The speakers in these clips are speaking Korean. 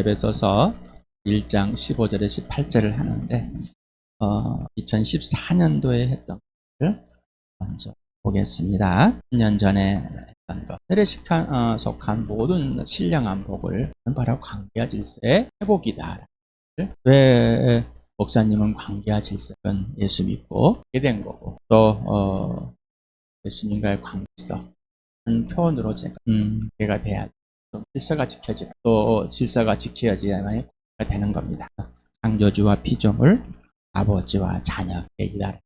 에베소서 1장 15절에 18절을 하는데 어, 2014년도에 했던 것을 먼저 보겠습니다. 10년 전에 했던 것. 하늘에 식한, 어, 속한 모든 신령한 복을 바로 관계와 질서의 회복이다. 왜 목사님은 관계와 질서는 예수 믿고 하게 된 거고 또 어, 예수님과의 관계성 한 표현으로 제가 음, 개가 돼야 좀 질서가 지켜지고 또 질서가 지켜야지만 되는 겁니다. 창조주와 피조물, 아버지와 자녀에게 기다려.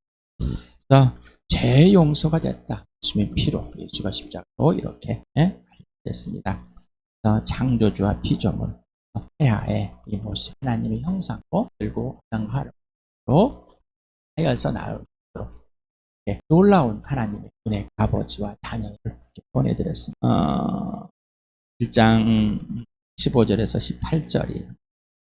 그래서 죄 용서가 됐다. 예수님의 피로 예수가 십자가로 이렇게 예, 됐습니다. 그래서 창조주와 피조물, 해야의 이 모습, 하나님의 형상으로 들고 당하로 하여서 나오도록 예, 놀라운 하나님의 은혜 아버지와 자녀를 보내드렸습니다. 어, 1장 15절에서 18절이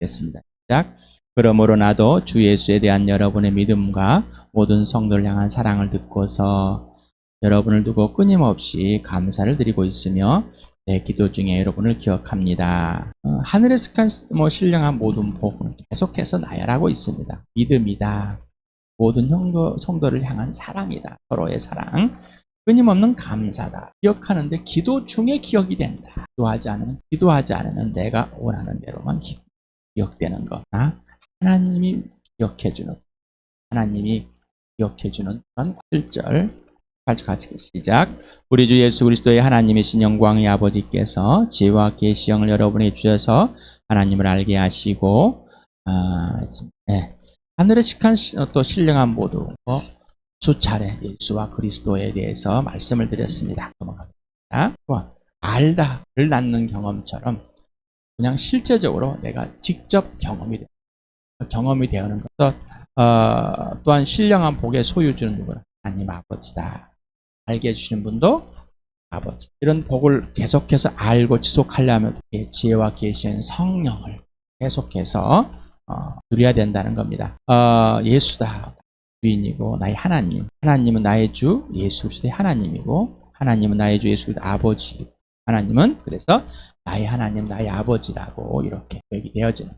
겠습니다. 시작. 그러므로 나도 주 예수에 대한 여러분의 믿음과 모든 성도를 향한 사랑을 듣고서 여러분을 두고 끊임없이 감사를 드리고 있으며 내 기도 중에 여러분을 기억합니다. 어, 하늘에 속한 뭐 신령한 모든 복은 계속해서 나열하고 있습니다. 믿음이다. 모든 형도, 성도를 향한 사랑이다. 서로의 사랑. 끊임없는 감사다. 기억하는데 기도 중에 기억이 된다. 기도하지 않으면 기도하지 않으면 내가 원하는 대로만 기, 기억되는 거나 하나님이 기억해주는 하나님이 기억해주는 그런 7절 같이 시작 우리 주 예수 그리스도의 하나님이신 영광의 아버지께서 지혜와 계시형을 여러분에게 주셔서 하나님을 알게 하시고 아, 네. 하늘의 직한 또 신령한 모두 어, 수차례 예수와 그리스도에 대해서 말씀을 드렸습니다. 넘어갑니다. 또한 알다를 낳는 경험처럼 그냥 실제적으로 내가 직접 경험이 돼 경험이 되는 것도 어, 또한 신령한 복의 소유주는 누구나 하나님 아버지다. 알게 해주시는 분도 아버지. 이런 복을 계속해서 알고 지속하려면 지혜와 계시는 성령을 계속해서 어, 누려야 된다는 겁니다. 어, 예수다. 주인이고 나의 하나님. 하나님은 나의 주 예수 그리스도의 하나님이고 하나님은 나의 주 예수 그리스도 아버지. 하나님은 그래서 나의 하나님, 나의 아버지라고 이렇게 얘기되어지는.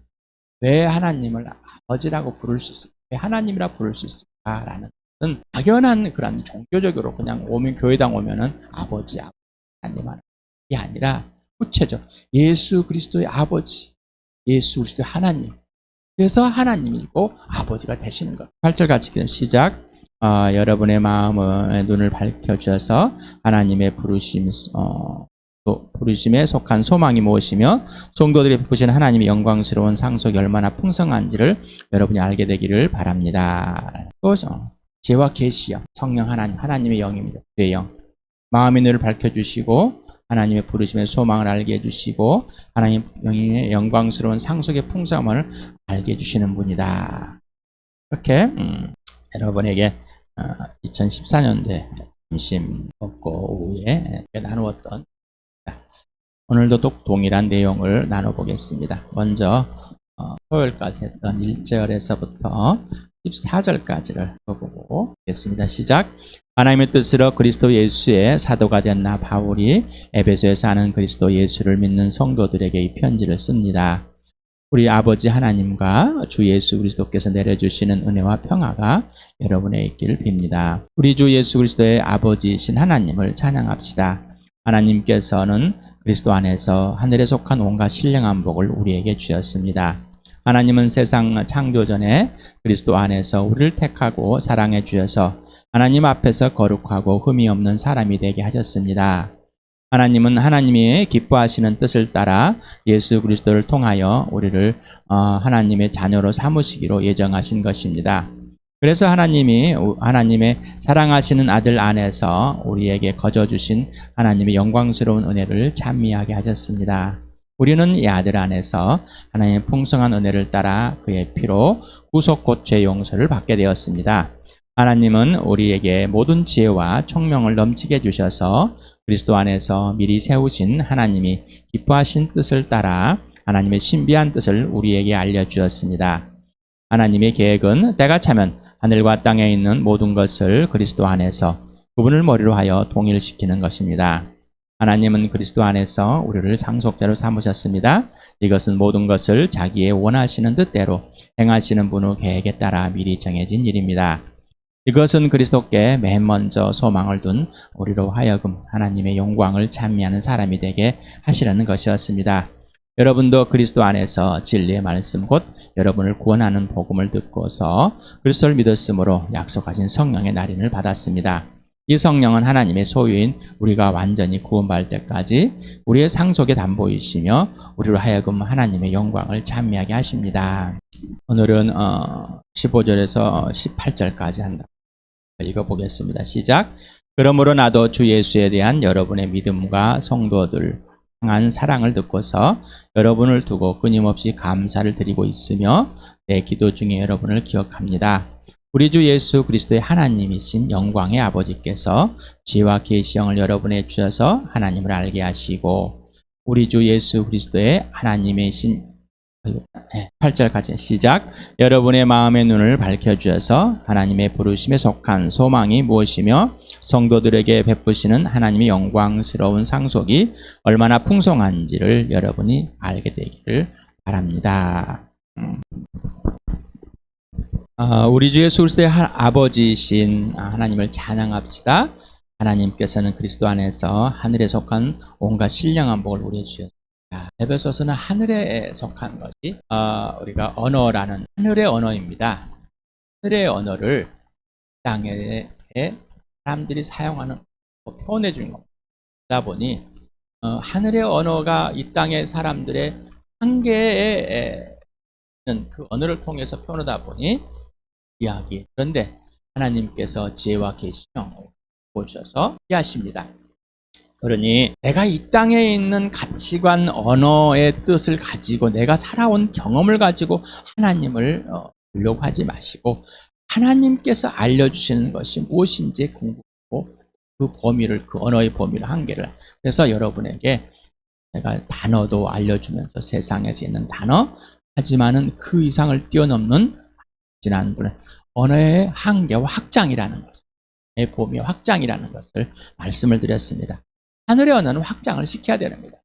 왜 하나님을 아버지라고 부를 수 있을까? 왜 하나님이라 부를 수 있을까라는 것은 막연한 그런 종교적으로 그냥 오면 교회당 오면은 아버지 하나님 하는 게 아니라 구체적 예수 그리스도의 아버지, 예수 그리스도의 하나님. 그래서 하나님이고 아버지가 되시는 것. 8절 같이 시작. 어, 여러분의 마음의 눈을 밝혀주셔서 하나님의 부르심, 어, 부르심에 속한 소망이 무엇이며 성도들이 베푸시는 하나님의 영광스러운 상속이 얼마나 풍성한지를 여러분이 알게 되기를 바랍니다. 또 죄와 계시요 성령 하나님 하나님의 영입니다. 죄의 영 마음의 눈을 밝혀주시고 하나님의 부르심의 소망을 알게 해주시고 하나님 영의 영광스러운 상속의 풍성함을 알게 해주시는 분이다. 이렇게 음, 여러분에게 어, 2014년도에 점심 먹고 오후에 나누었던 오늘도 또 동일한 내용을 나눠보겠습니다. 먼저 어, 토요일까지 했던 1절에서부터 14절까지를 보고 보겠습니다. 시작. 하나님의 뜻으로 그리스도 예수의 사도가 된나 바울이 에베소에 사는 그리스도 예수를 믿는 성도들에게 이 편지를 씁니다. 우리 아버지 하나님과 주 예수 그리스도께서 내려주시는 은혜와 평화가 여러분의 있기를 빕니다. 우리 주 예수 그리스도의 아버지이신 하나님을 찬양합시다. 하나님께서는 그리스도 안에서 하늘에 속한 온갖 신령한 복을 우리에게 주셨습니다. 하나님은 세상 창조 전에 그리스도 안에서 우리를 택하고 사랑해 주셔서 하나님 앞에서 거룩하고 흠이 없는 사람이 되게 하셨습니다. 하나님은 하나님이 기뻐하시는 뜻을 따라 예수 그리스도를 통하여 우리를 어, 하나님의 자녀로 삼으시기로 예정하신 것입니다. 그래서 하나님이 하나님의 사랑하시는 아들 안에서 우리에게 거저 주신 하나님의 영광스러운 은혜를 찬미하게 하셨습니다. 우리는 이 아들 안에서 하나님의 풍성한 은혜를 따라 그의 피로 구속 곧 죄 용서를 받게 되었습니다. 하나님은 우리에게 모든 지혜와 총명을 넘치게 주셔서 그리스도 안에서 미리 세우신 하나님이 기뻐하신 뜻을 따라 하나님의 신비한 뜻을 우리에게 알려주었습니다. 하나님의 계획은 때가 차면 하늘과 땅에 있는 모든 것을 그리스도 안에서 그분을 머리로 하여 동일시키는 것입니다. 하나님은 그리스도 안에서 우리를 상속자로 삼으셨습니다. 이것은 모든 것을 자기의 원하시는 뜻대로 행하시는 분의 계획에 따라 미리 정해진 일입니다. 이것은 그리스도께 맨 먼저 소망을 둔 우리로 하여금 하나님의 영광을 찬미하는 사람이 되게 하시려는 것이었습니다. 여러분도 그리스도 안에서 진리의 말씀 곧 여러분을 구원하는 복음을 듣고서 그리스도를 믿었으므로 약속하신 성령의 날인을 받았습니다. 이 성령은 하나님의 소유인 우리가 완전히 구원받을 때까지 우리의 상속의 담보이시며 우리로 하여금 하나님의 영광을 찬미하게 하십니다. 오늘은 어, 15절에서 18절까지 한다. 읽어보겠습니다. 시작. 그러므로 나도 주 예수에 대한 여러분의 믿음과 성도들 향한 사랑을 듣고서 여러분을 두고 끊임없이 감사를 드리고 있으며 내 기도 중에 여러분을 기억합니다. 우리 주 예수 그리스도의 하나님이신 영광의 아버지께서 지와 계시형을 여러분에 주셔서 하나님을 알게 하시고 우리 주 예수 그리스도의 하나님이신 8절 같이 시작. 여러분의 마음의 눈을 밝혀주셔서 하나님의 부르심에 속한 소망이 무엇이며 성도들에게 베푸시는 하나님의 영광스러운 상속이 얼마나 풍성한지를 여러분이 알게 되기를 바랍니다. 음. 아, 우리 주 예수 그리스도의 하- 아버지이신 하나님을 찬양합시다. 하나님께서는 그리스도 안에서 하늘에 속한 온갖 신령한 복을 우리에 주셨습니다. 에베소서는 하늘에 속한 것이 어, 우리가 언어라는 하늘의 언어입니다. 하늘의 언어를 땅에 사람들이 사용하는 거 표현해 준 겁니다. 그러다 보니 어, 하늘의 언어가 이 땅의 사람들의 한계에 있는 그 언어를 통해서 표현하다 보니 이야기 그런데 하나님께서 지혜와 계시며 보셔서 이해하십니다. 그러니 내가 이 땅에 있는 가치관, 언어의 뜻을 가지고 내가 살아온 경험을 가지고 하나님을 어, 보려고 하지 마시고 하나님께서 알려주시는 것이 무엇인지 공부하고 그 범위를 그 언어의 범위를 한계를 그래서 여러분에게 제가 단어도 알려주면서 세상에서 있는 단어 하지만은 그 이상을 뛰어넘는 지난번에 언어의 한계와 확장이라는 것을 의 범위와 확장이라는 것을 말씀을 드렸습니다. 하늘의 언어는 확장을 시켜야 됩니다.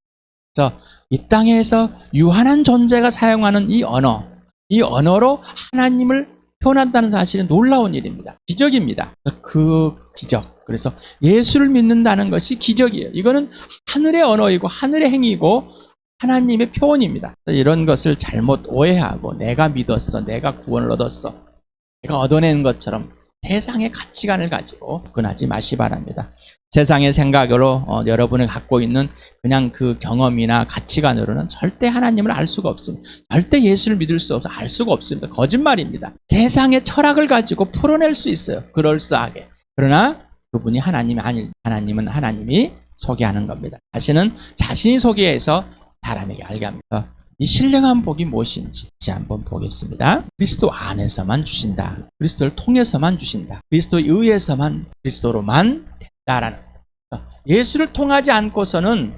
그래서 이 땅에서 유한한 존재가 사용하는 이 언어, 이 언어로 하나님을 표현한다는 사실은 놀라운 일입니다. 기적입니다. 그 기적. 그래서 예수를 믿는다는 것이 기적이에요. 이거는 하늘의 언어이고 하늘의 행위고 하나님의 표현입니다. 이런 것을 잘못 오해하고 내가 믿었어, 내가 구원을 얻었어, 내가 얻어낸 것처럼 세상의 가치관을 가지고 접근하지 마시 바랍니다. 세상의 생각으로 어, 여러분이 갖고 있는 그냥 그 경험이나 가치관으로는 절대 하나님을 알 수가 없습니다. 절대 예수를 믿을 수 없어 알 수가 없습니다. 거짓말입니다. 세상의 철학을 가지고 풀어낼 수 있어요. 그럴싸하게. 그러나 그분이 하나님이 아니 하나님은 하나님이 소개하는 겁니다. 자신은 자신이 소개해서 사람에게 알게 합니다. 이 신령한 복이 무엇인지 다시 한번 보겠습니다. 그리스도 안에서만 주신다. 그리스도를 통해서만 주신다. 그리스도에 의해서만 그리스도로만 된다라는. 예수를 통하지 않고서는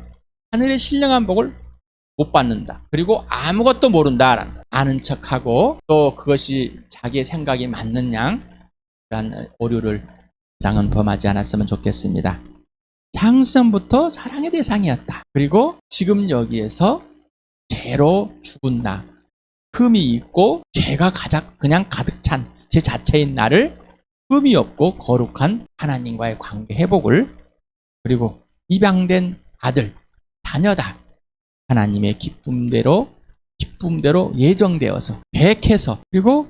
하늘의 신령한 복을 못 받는다. 그리고 아무것도 모른다라는 거예요. 아는 척하고 또 그것이 자기의 생각이 맞는 양 그런 오류를 이상은 범하지 않았으면 좋겠습니다. 창세부터 사랑의 대상이었다. 그리고 지금 여기에서 죄로 죽은 나, 흠이 있고 죄가 가장 그냥 가득 찬 제 자체인 나를 흠이 없고 거룩한 하나님과의 관계 회복을 그리고 입양된 아들, 자녀다. 하나님의 기쁨대로 기쁨대로 예정되어서 계획해서 그리고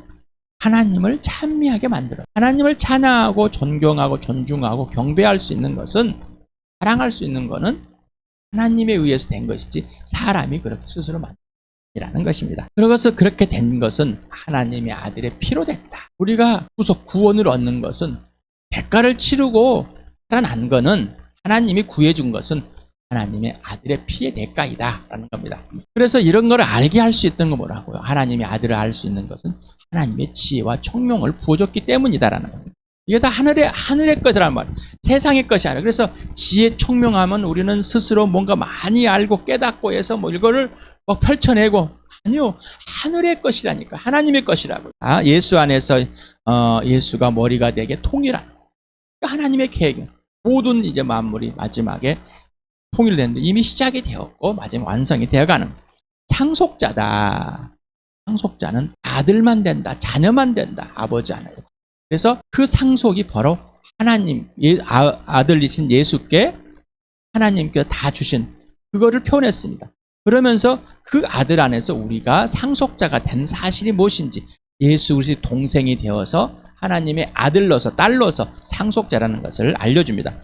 하나님을 찬미하게 만들어. 하나님을 찬양하고 존경하고 존중하고 경배할 수 있는 것은 사랑할 수 있는 것은 하나님에 의해서 된 것이지 사람이 그렇게 스스로 만들라는 것입니다. 그래서 그렇게 된 것은 하나님의 아들의 피로 됐다. 우리가 구속 구원을 얻는 것은 대가를 치르고 살아난 것은 하나님이 구해준 것은 하나님의 아들의 피의 대가이다 라는 겁니다. 그래서 이런 걸 알게 할 수 있던 거 뭐라고요? 하나님의 아들을 알 수 있는 것은 하나님의 지혜와 총명을 부어줬기 때문이다라는 겁니다. 이게 다 하늘의 하늘의 것이란 말, 세상의 것이 아니라. 그래서 지혜 총명하면 우리는 스스로 뭔가 많이 알고 깨닫고 해서 뭐 이거를 막 펼쳐내고. 아니요. 하늘의 것이라니까. 하나님의 것이라고. 아 예수 안에서 어, 예수가 머리가 되게 통일한. 그러니까 하나님의 계획. 모든 이제 만물이 마지막에 통일됐는데 이미 시작이 되었고 마지막 완성이 되어가는 상속자다. 상속자는 아들만 된다, 자녀만 된다, 아버지 안 해요. 그래서 그 상속이 바로 하나님 예- 아, 아들이신 예수께 하나님께 다 주신 그거를 표현했습니다. 그러면서 그 아들 안에서 우리가 상속자가 된 사실이 무엇인지 예수 그리스도의 동생이 되어서 하나님의 아들로서 딸로서 상속자라는 것을 알려줍니다.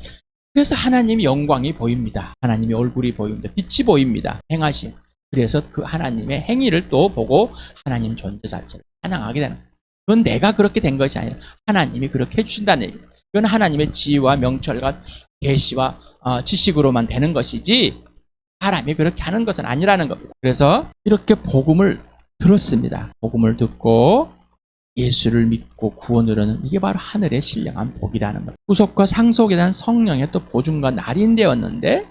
그래서 하나님의 영광이 보입니다. 하나님의 얼굴이 보입니다. 빛이 보입니다. 행하심. 그래서 그 하나님의 행위를 또 보고 하나님 존재 자체를 찬양하게 되는. 그건 내가 그렇게 된 것이 아니라 하나님이 그렇게 해주신다는 얘기예요. 그건 하나님의 지혜와 명철과 계시와 어, 지식으로만 되는 것이지 사람이 그렇게 하는 것은 아니라는 겁니다. 그래서 이렇게 복음을 들었습니다. 복음을 듣고 예수를 믿고 구원을 얻는 이게 바로 하늘의 신령한 복이라는 것. 구속과 상속에 대한 성령의 또 보증과 날인 되었는데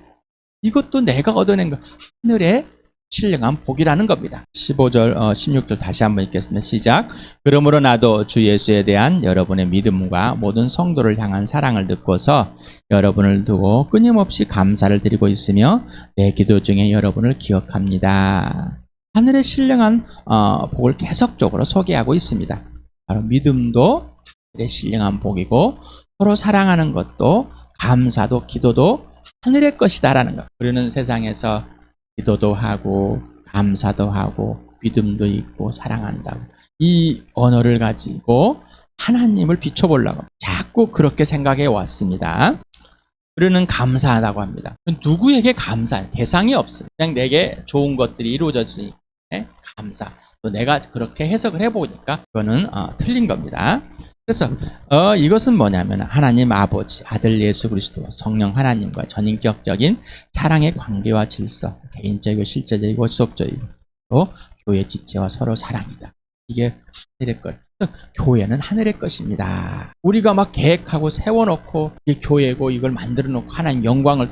이것도 내가 얻어낸 것 하늘의 신령한 복이라는 겁니다. 15절, 어, 16절 다시 한번 읽겠습니다. 시작. 그러므로 나도 주 예수에 대한 여러분의 믿음과 모든 성도를 향한 사랑을 듣고서 여러분을 두고 끊임없이 감사를 드리고 있으며 내 기도 중에 여러분을 기억합니다. 하늘의 신령한 어, 복을 계속적으로 소개하고 있습니다. 바로 믿음도 하늘의 신령한 복이고 서로 사랑하는 것도 감사도 기도도 하늘의 것이다라는 것. 우리는 세상에서 기도도 하고 감사도 하고 믿음도 있고 사랑한다고 이 언어를 가지고 하나님을 비춰보려고 자꾸 그렇게 생각해 왔습니다. 우리는 감사하다고 합니다. 누구에게 감사? 대상이 없어요. 그냥 내게 좋은 것들이 이루어졌으니 예? 감사. 또 내가 그렇게 해석을 해보니까 그거는 어, 틀린 겁니다. 그래서 어, 이것은 뭐냐면 하나님 아버지, 아들 예수 그리스도, 성령 하나님과 전인격적인 사랑의 관계와 질서, 개인적이고 실제적이고 지속적이고 또 교회 지체와 서로 사랑이다. 이게 하늘의 것. 교회는 하늘의 것입니다. 우리가 막 계획하고 세워놓고 이게 교회고 이걸 만들어놓고 하나님 영광을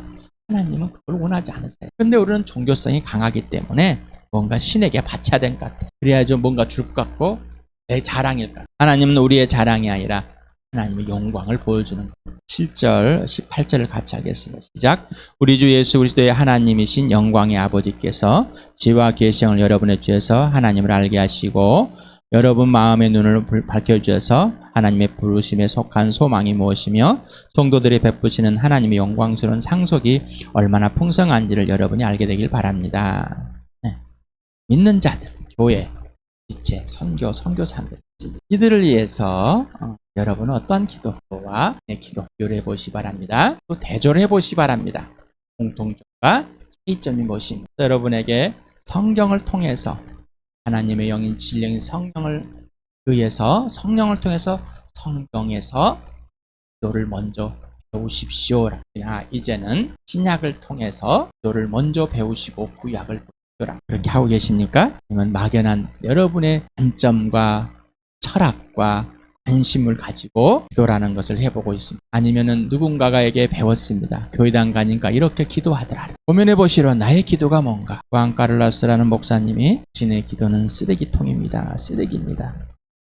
하나님은 그걸 원하지 않으세요. 근데 우리는 종교성이 강하기 때문에 뭔가 신에게 바쳐야 될 것 같아. 그래야죠 뭔가 줄 것 같고 내 자랑일 것 같아. 하나님은 우리의 자랑이 아니라 하나님의 영광을 보여주는 것. 7절, 18절을 같이 하겠습니다. 시작. 우리 주 예수 그리스도의 하나님이신 영광의 아버지께서 지와 계시형을 여러분의 주에서 하나님을 알게 하시고 여러분 마음의 눈을 불- 밝혀주셔서 하나님의 부르심에 속한 소망이 무엇이며 성도들이 베푸시는 하나님의 영광스러운 상속이 얼마나 풍성한지를 여러분이 알게 되길 바랍니다. 네. 믿는 자들, 교회, 지체, 선교, 선교사들 이들을 위해서 어, 여러분은 어떠한 기도와 내 기도 요래 보시 바랍니다. 또 대조를 해 보시 바랍니다. 공통점과 차이점이 무엇인가 여러분에게 성경을 통해서 하나님의 영인 진령인 성령을 의해서 성령을 통해서 성경에서 기도를 먼저 배우십시오. 아, 이제는 신약을 통해서 기도를 먼저 배우시고 구약을 배우라. 그렇게 하고 계십니까? 아니면 막연한 여러분의 관점과 철학과 관심을 가지고 기도라는 것을 해보고 있습니다. 아니면은 누군가가에게 배웠습니다. 교회당 가니까 이렇게 기도하더라. 고민해 보시러 나의 기도가 뭔가? 왕 까를라스라는 목사님이 신의 기도는 쓰레기통입니다. 쓰레기입니다.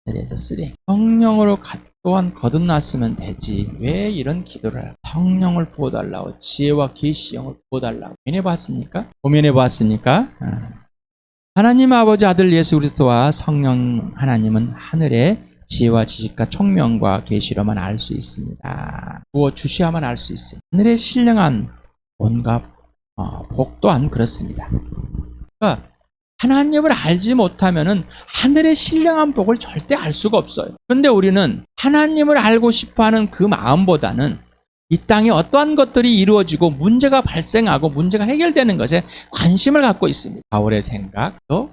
그래서 쓰레기. 성령으로 가- 또한 거듭났으면 되지. 왜 이런 기도를 할까? 성령을 부어달라고 지혜와 계시형을 부어달라고 고민해 봤습니까? 고민해 봤습니까? 아. 하나님 아버지 아들 예수 그리스도와 성령 하나님은 하늘의 지혜와 지식과 총명과 계시로만 알 수 있습니다. 부어 주셔야만 알 수 있습니다. 하늘의 신령한 온갖 어, 복 또한 그렇습니다. 그러니까 하나님을 알지 못하면은 하늘의 신령한 복을 절대 알 수가 없어요. 그런데 우리는 하나님을 알고 싶어하는 그 마음보다는 이 땅에 어떠한 것들이 이루어지고 문제가 발생하고 문제가 해결되는 것에 관심을 갖고 있습니다. 바울의 생각, 또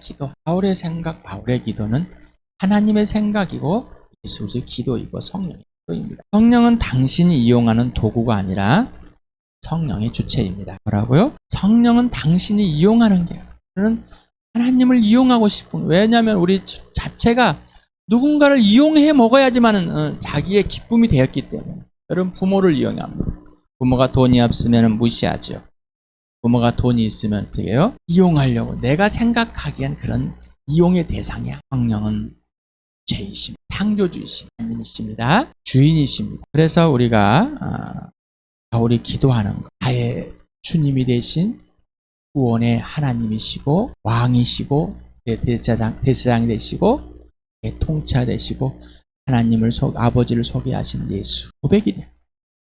기도. 바울의 생각, 바울의 기도는 하나님의 생각이고 예수의 기도이고 성령의 기도입니다. 성령은 당신이 이용하는 도구가 아니라 성령의 주체입니다. 뭐라고요? 성령은 당신이 이용하는 게 저는 하나님을 이용하고 싶은 왜냐하면 우리 자체가 누군가를 이용해 먹어야지만은 어, 자기의 기쁨이 되었기 때문에 여러분 부모를 이용합니다. 부모가 돈이 없으면 무시하죠. 부모가 돈이 있으면 어떻게 해요? 이용하려고 내가 생각하기엔 그런 이용의 대상이야. 성령은 죄이심, 창조주이심, 하나님이십니다. 주인이십니다. 그래서 우리가 아, 바울이 기도하는 것, 나의 주님이 되신 구원의 하나님이시고 왕이시고 내 대제사장 되시고 내 통치자 되시고 하나님을 속 아버지를 소개하신 예수 고백이 돼.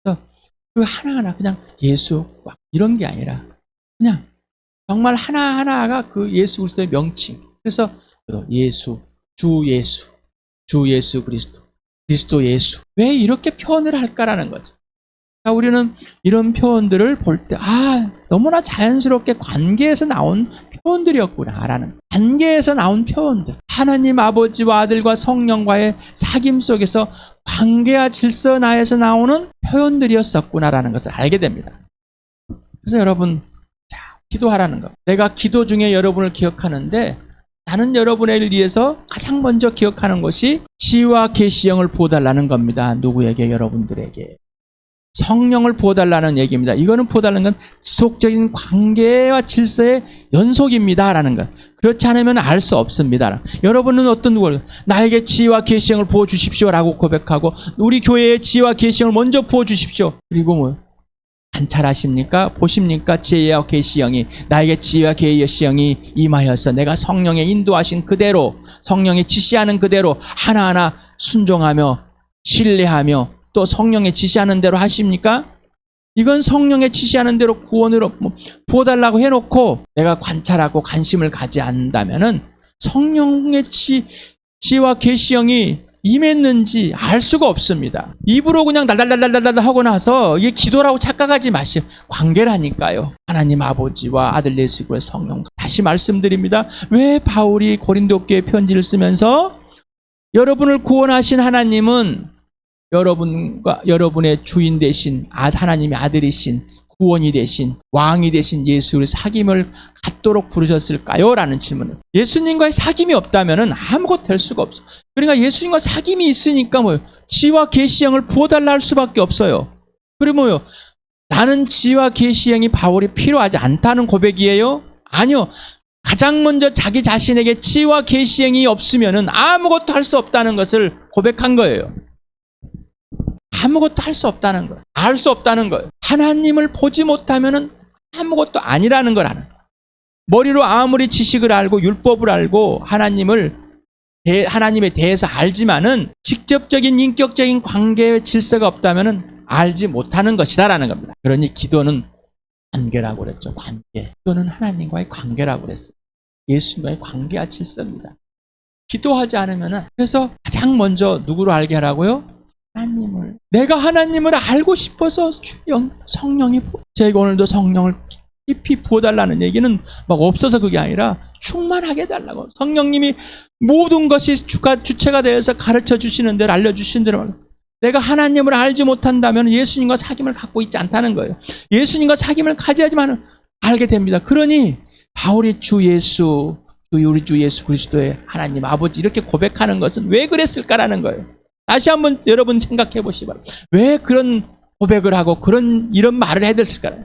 그래서 그 하나하나 그냥 예수 막 이런 게 아니라 그냥 정말 하나하나가 그 예수 그리스도의 명칭. 그래서 예수, 주 예수, 주 예수 그리스도, 그리스도 예수. 왜 이렇게 표현을 할까라는 거죠. 자, 우리는 이런 표현들을 볼 때, 아, 너무나 자연스럽게 관계에서 나온 표현들이었구나라는. 관계에서 나온 표현들. 하나님 아버지와 아들과 성령과의 사귐 속에서 관계와 질서 나에서 나오는 표현들이었었구나라는 것을 알게 됩니다. 그래서 여러분, 자, 기도하라는 거. 내가 기도 중에 여러분을 기억하는데, 나는 여러분을 위해서 가장 먼저 기억하는 것이 지와 계시형을 보달라는 겁니다. 누구에게? 여러분들에게. 성령을 부어달라는 얘기입니다. 이거는 부어달라는 건 지속적인 관계와 질서의 연속입니다라는 것. 그렇지 않으면 알 수 없습니다. 여러분은 어떤 누구 나에게 지혜와 계시형을 부어 주십시오라고 고백하고 우리 교회에 지혜와 계시형을 먼저 부어 주십시오. 그리고 뭐 관찰하십니까? 보십니까? 지혜와 계시형이 나에게 지혜와 계시형이 임하여서 내가 성령의 인도하신 그대로 성령의 지시하는 그대로 하나하나 순종하며 신뢰하며 또 성령의 지시하는 대로 하십니까? 이건 성령의 지시하는 대로 구원으로 뭐 부어달라고 해놓고 내가 관찰하고 관심을 가지 않는다면은 성령의 지, 지와 계시형이 임했는지 알 수가 없습니다. 입으로 그냥 달달달달달 하고 나서 이게 기도라고 착각하지 마시오. 관계라니까요. 하나님 아버지와 아들 예수의 성령. 다시 말씀드립니다. 왜 바울이 고린도 교회 편지를 쓰면서 여러분을 구원하신 하나님은 여러분과 여러분의 주인 되신 아 하나님의 아들이신 구원이 되신 왕이 되신 예수를 사귐을 갖도록 부르셨을까요? 라는 질문을. 예수님과의 사귐이 없다면 아무것도 될 수가 없어. 그러니까 예수님과 사귐이 있으니까 뭐 지와 계시형을 부어달라 할 수밖에 없어요. 뭐요? 나는 지와 계시형이 바울이 필요하지 않다는 고백이에요? 아니요. 가장 먼저 자기 자신에게 지와 계시형이 없으면은 아무것도 할 수 없다는 것을 고백한 거예요. 아무것도 할 수 없다는 거예요. 알 수 없다는 거예요. 하나님을 보지 못하면은 아무것도 아니라는 걸 아는 거예요. 머리로 아무리 지식을 알고 율법을 알고 하나님을 대- 하나님에 대해서 알지만은 직접적인 인격적인 관계의 질서가 없다면은 알지 못하는 것이다라는 겁니다. 그러니 기도는 관계라고 그랬죠. 관계. 기도는 하나님과의 관계라고 그랬어요. 예수님과의 관계와 질서입니다. 기도하지 않으면은 그래서 가장 먼저 누구로 알게 하라고요? 하나님을 내가 하나님을 알고 싶어서 주영 성령이 부- 제가 오늘도 성령을 깊이 부어달라는 얘기는 막 없어서 그게 아니라 충만하게 해달라고 성령님이 모든 것이 주가 주체가 되어서 가르쳐 주시는 대로 알려주시는 대로. 내가 하나님을 알지 못한다면 예수님과 사귐을 갖고 있지 않다는 거예요. 예수님과 사귐을 가져야지만 알게 됩니다. 그러니 바울이 주 예수, 주 우리 주 예수 그리스도의 하나님 아버지 이렇게 고백하는 것은 왜 그랬을까라는 거예요. 다시 한번 여러분 생각해 보시기 바랍니다. 왜 그런 고백을 하고 그런 이런 말을 해댔을까요?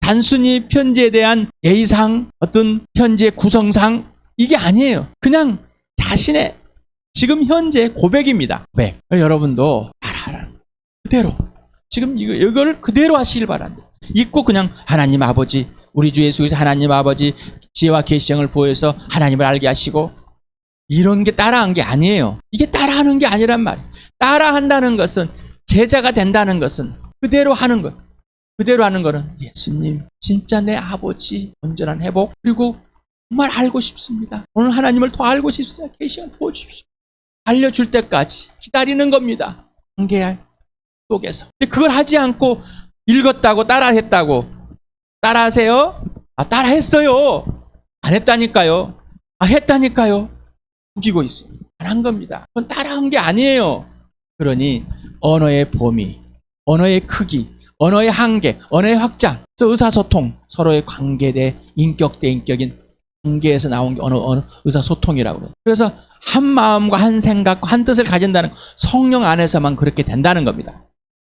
단순히 편지에 대한 예의상 어떤 편지의 구성상 이게 아니에요. 그냥 자신의 지금 현재 고백입니다. 고백. 여러분도 알아라. 그대로 지금 이거를 그대로 하시길 바랍니다. 잊고 그냥 하나님 아버지 우리 주 예수 하나님 아버지 지혜와 계시형을 보여서 하나님을 알게 하시고 이런 게 따라한 게 아니에요. 이게 따라하는 게 아니란 말이에요. 따라한다는 것은 제자가 된다는 것은 그대로 하는 것. 그대로 하는 거는 예수님 진짜 내 아버지 온전한 회복 그리고 정말 알고 싶습니다. 오늘 하나님을 더 알고 싶습니다. 계시간 보여주십시오. 알려줄 때까지 기다리는 겁니다. 관계 속에서. 근데 그걸 하지 않고 읽었다고 따라했다고 따라하세요? 아 따라했어요. 안 했다니까요. 아 했다니까요. 우기고 있어. 안한 겁니다. 그건 따라한 게 아니에요. 그러니 언어의 범위, 언어의 크기, 언어의 한계, 언어의 확장, 의사소통, 서로의 관계 대 인격 대 인격인 관계에서 나온 게 언어, 언어 의사소통이라고. 그래서 한 마음과 한 생각, 한 뜻을 가진다는 성령 안에서만 그렇게 된다는 겁니다.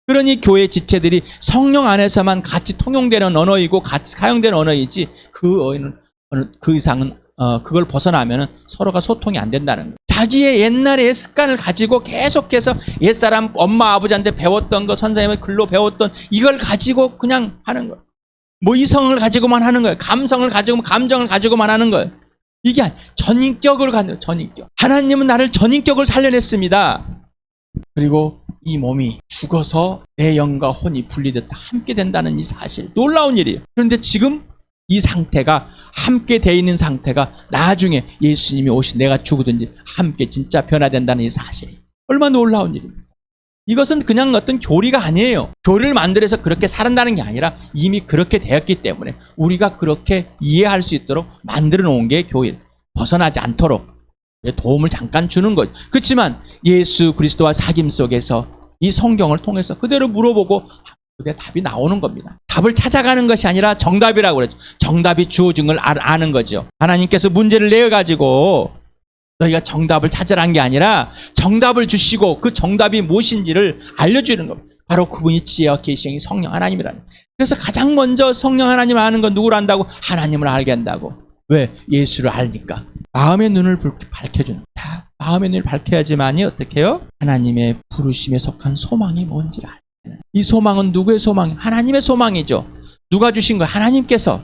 그러니 교회 지체들이 성령 안에서만 같이 통용되는 언어이고 같이 사용되는 언어이지 그 어느- 그 이상은 어, 그걸 벗어나면은 서로가 소통이 안 된다는 거예요. 자기의 옛날의 습관을 가지고 계속해서 옛사람 엄마 아버지한테 배웠던 거 선생님의 글로 배웠던 이걸 가지고 그냥 하는 거예요. 뭐 이성을 가지고만 하는 거예요. 감성을 가지고 감정을 가지고만 하는 거예요. 이게 전인격으로 가는 전인격. 하나님은 나를 전인격을 살려냈습니다. 그리고 이 몸이 죽어서 내 영과 혼이 분리됐다 함께 된다는 이 사실 놀라운 일이에요. 그런데 지금 이 상태가 함께 돼 있는 상태가 나중에 예수님이 오신 내가 죽으든지 함께 진짜 변화된다는 이 사실이 얼마나 놀라운 일입니까? 이것은 그냥 어떤 교리가 아니에요. 교리를 만들어서 그렇게 살았다는 게 아니라 이미 그렇게 되었기 때문에 우리가 그렇게 이해할 수 있도록 만들어 놓은 게 교회. 벗어나지 않도록 도움을 잠깐 주는 거죠. 그렇지만 예수 그리스도와 사귐 속에서 이 성경을 통해서 그대로 물어보고 그게 답이 나오는 겁니다. 답을 찾아가는 것이 아니라 정답이라고 그랬죠. 정답이 주어진 걸 아- 아는 거죠. 하나님께서 문제를 내어가지고 너희가 정답을 찾으라는 게 아니라 정답을 주시고 그 정답이 무엇인지를 알려주는 겁니다. 바로 그분이 지혜와 계시의 성령 하나님이라는. 그래서 가장 먼저 성령 하나님을 아는 건 누구를 안다고? 하나님을 알게 한다고. 왜? 예수를 알니까. 마음의 눈을 불- 밝혀주는. 다 마음의 눈을 밝혀야지만이 어떻게 해요? 하나님의 부르심에 속한 소망이 뭔지를 되는. 이 소망은 누구의 소망? 하나님의 소망이죠. 누가 주신 거예요? 하나님께서.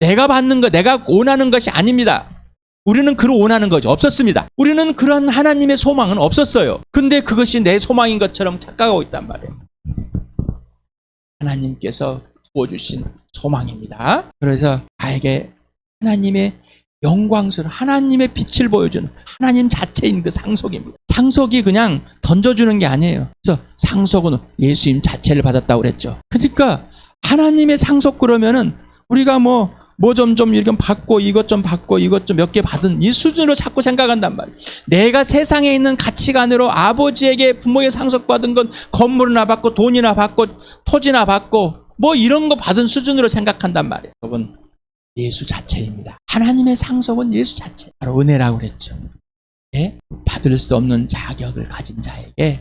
내가 받는 거, 내가 원하는 것이 아닙니다. 우리는 그를 원하는 거죠. 없었습니다. 우리는 그런 하나님의 소망은 없었어요. 근데 그것이 내 소망인 것처럼 착각하고 있단 말이에요. 하나님께서 부어주신 소망입니다. 그래서 나에게 하나님의 영광스러운 하나님의 빛을 보여주는 하나님 자체인 그 상속입니다. 상속이 그냥 던져주는 게 아니에요. 그래서 상속은 예수님 자체를 받았다고 그랬죠. 그러니까 하나님의 상속 그러면은 우리가 뭐 뭐좀좀 이렇게 받고 이것 좀 받고 이것 좀 몇 개 받은 이 수준으로 자꾸 생각한단 말이에요. 내가 세상에 있는 가치관으로 아버지에게 부모의 상속받은 건 건물이나 받고 돈이나 받고 토지나 받고 뭐 이런 거 받은 수준으로 생각한단 말이에요. 여러분 예수 자체입니다. 하나님의 상속은 예수 자체. 바로 은혜라고 그랬죠. 예? 받을 수 없는 자격을 가진 자에게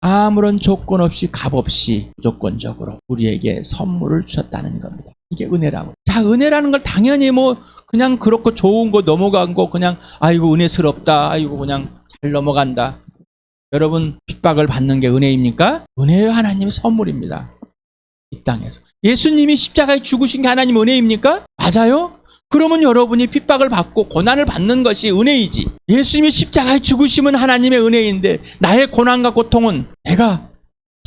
아무런 조건 없이 값 없이 무조건적으로 우리에게 선물을 주셨다는 겁니다. 이게 은혜라고. 자, 은혜라는 걸 당연히 뭐 그냥 그렇고 좋은 거 넘어간 거 그냥 아이고 은혜스럽다. 아이고 그냥 잘 넘어간다. 여러분 핍박을 받는 게 은혜입니까? 은혜의 하나님의 선물입니다. 이 땅에서. 예수님이 십자가에 죽으신 게 하나님 은혜입니까? 맞아요? 그러면 여러분이 핍박을 받고 고난을 받는 것이 은혜이지. 예수님이 십자가에 죽으심은 하나님의 은혜인데 나의 고난과 고통은 내가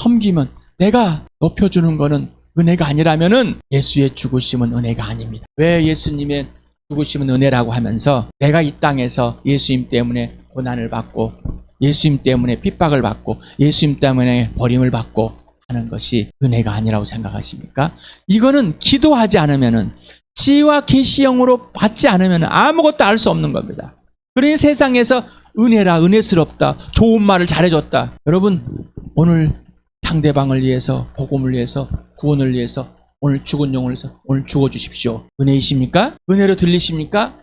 섬기면 내가 높여주는 거는 은혜가 아니라면은 예수의 죽으심은 은혜가 아닙니다. 왜 예수님의 죽으심은 은혜라고 하면서 내가 이 땅에서 예수님 때문에 고난을 받고 예수님 때문에 핍박을 받고 예수님 때문에 버림을 받고 하는 것이 은혜가 아니라고 생각하십니까? 이거는 기도하지 않으면은 지혜와 계시형으로 받지 않으면 아무것도 알 수 없는 겁니다. 그러니 세상에서 은혜라 은혜스럽다 좋은 말을 잘해줬다 여러분 오늘 상대방을 위해서 복음을 위해서 구원을 위해서 오늘 죽은 영을 위해서 오늘 죽어주십시오 은혜이십니까? 은혜로 들리십니까?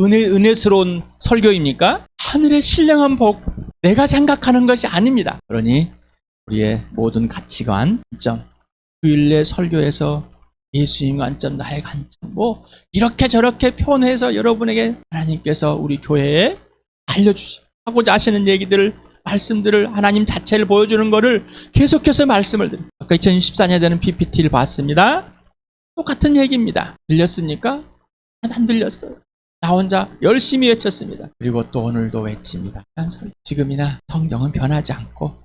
은혜 은혜스러운 설교입니까? 하늘의 신령한 복 내가 생각하는 것이 아닙니다. 그러니 우리의 모든 가치관, 관점, 주일내 설교에서 예수님 관점, 나의 관점, 뭐 이렇게 저렇게 표현해서 여러분에게 하나님께서 우리 교회에 알려주시 하고자 하시는 얘기들을 말씀들을 하나님 자체를 보여주는 것을 계속해서 말씀을 드립니다. 아까 2014년에 되는 PPT를 봤습니다. 똑같은 얘기입니다. 들렸습니까? 안 들렸어요. 나 혼자 열심히 외쳤습니다. 그리고 또 오늘도 외칩니다. 지금이나 성경은 변하지 않고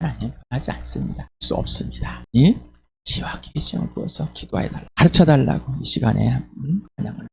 하나님 하지 않습니다. 수 없습니다. 이 지와 계시형 부어서 기도해달라. 가르쳐달라고 이 시간에 음, 찬양을